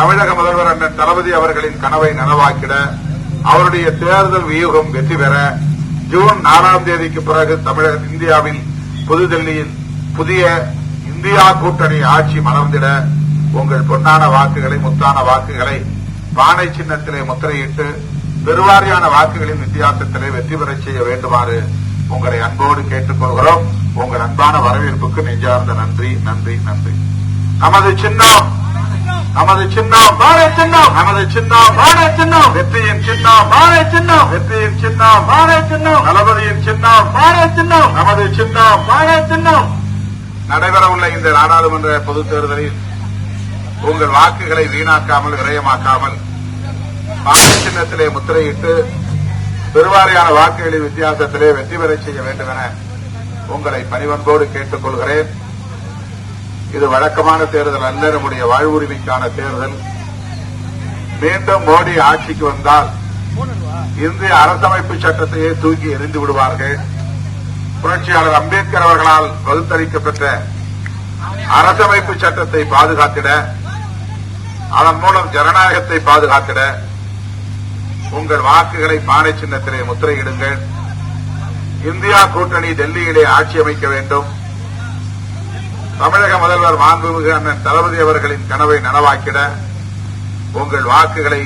தமிழக முதல்வர் அண்ணன் தளபதி அவர்களின் கனவை நனவாக்கிட அவருடைய தேர்தல் வியூகம் வெற்றி பெற ஜூன் நாலாம் தேதிக்கு பிறகு தமிழக இந்தியாவில் புதுதில்லியில் புதிய இந்தியா கூட்டணி ஆட்சி மலர்ந்திட உங்கள் பொன்னான வாக்குகளை முத்தான வாக்குகளை பானை சின்னத்திலே முத்திரையிட்டு பெருவாரியான வாக்குகளின் வித்தியாசத்திலே வெற்றி பெறச் செய்ய வேண்டுமாறு உங்களை அன்போடு கேட்டுக்கொள்கிறோம். உங்கள் அன்பான வரவேற்புக்கு நெஞ்சார்ந்த நன்றி நன்றி நன்றி. நமது சின்னம் நமது சின்னம் பாரத் சின்னம். நமது சின்னம் பாரத் சின்னம். வெற்றியின் சின்னம் பாரத் சின்னம். வெற்றியின் சின்னம் பாரத் சின்னம். தளபதியின் சின்னம் பாரத் சின்னம். நமது சின்னம் பாரத் சின்னம். நடைபெறவுள்ள இந்த நாடாளுமன்ற பொதுத் தேர்தலில் உங்கள் வாக்குகளை வீணாக்காமல் விரயமாக்காமல் பாரத சின்னத்திலே முத்திரையிட்டு பெருவாரியான வாக்குகளின் வித்தியாசத்திலே வெற்றி பெறச் செய்ய வேண்டும் என உங்களை பணிவன்போடு கேட்டுக் கொள்கிறேன் இது வழக்கமான தேர்தல் அல்ல நம்முடைய வாழ்வுரிமைக்கான தேர்தல். மீண்டும் மோடி ஆட்சிக்கு வந்தால் இந்திய அரசமைப்பு சட்டத்தையே தூக்கி எரிந்து விடுவார்கள். புரட்சியாளர் அம்பேத்கர் அவர்களால் வகுத்தளிக்கப்பட்ட அரசமைப்பு சட்டத்தை பாதுகாத்திட அதன் மூலம் ஜனநாயகத்தை பாதுகாத்திட உங்கள் வாக்குகளை பானை சின்னத்திலே முத்திரையிடுங்கள். இந்தியா கூட்டணி டெல்லியிலே ஆட்சி அமைக்க வேண்டும். தமிழக முதல்வர் மாண்புமிகு அண்ணன் தளபதி அவர்களின் கனவை நனவாக்கிட உங்கள் வாக்குகளை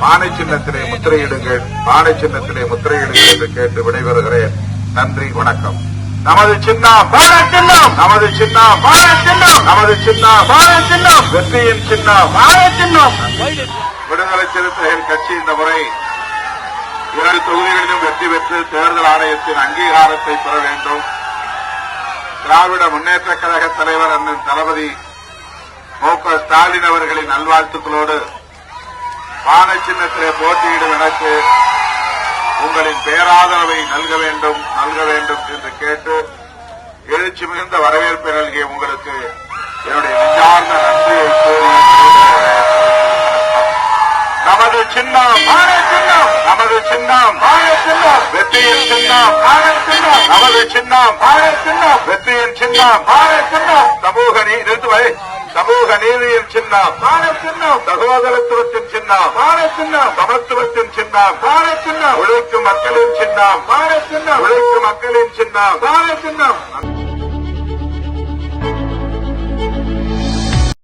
பானை சின்னத்திலே முத்திரையிடுங்கள். பானை சின்னத்திலே முத்திரையிடுங்கள் என்று கேட்டு விடைபெறுகிறேன். நன்றி வணக்கம். நமது சின்னம் பாரத் சின்னம்! நமது சின்னம் பாரத் சின்னம்! நமது சின்னம் பாரத் சின்னம்! வெற்றியின் சின்னம் பாரத் சின்னம்! விடுதலை சிறுத்தைகள் கட்சி இந்த முறை இரண்டு தொகுதிகளிலும் வெற்றி பெற்று தேர்தல் ஆணையத்தின் அங்கீகாரத்தை பெற வேண்டும். திராவிட முன்னேற்ற கழக தலைவர் அண்ணன் தளபதி மு க ஸ்டாலின் அவர்களின் நல்வாழ்த்துக்களோடு பானை சின்னத்திலே போட்டியிடும் எனக்கு உங்களின் பேராதரவை நல்க வேண்டும் நல்க வேண்டும் என்று கேட்டு எழுச்சி மிகுந்த வரவேற்பை நல்கிய உங்களுக்கு என்னுடைய நிஜார்ந்த நன்றியை கூறி நமது சின்னம் நமது சின்னம். வெற்றியின் சின்னம். பாரத் சின்னம். நமது சின்னம். பாரத் சின்னம். வெற்றியின் சின்னம். பாரத் சின்னம். சமூக நீ நிறுத்துவை சமூக நீதியின் சின்னம். பாரத் சின்னம். சகோதரத்துவத்தின் சின்னம். பாரத் சின்னம். சமத்துவத்தின் சின்னம். பாரத் சின்னம். உழைக்கும் மக்களின் சின்னம். பாரத் சின்னம். உழைக்கும் மக்களின் சின்னம். பாரத் சின்னம்.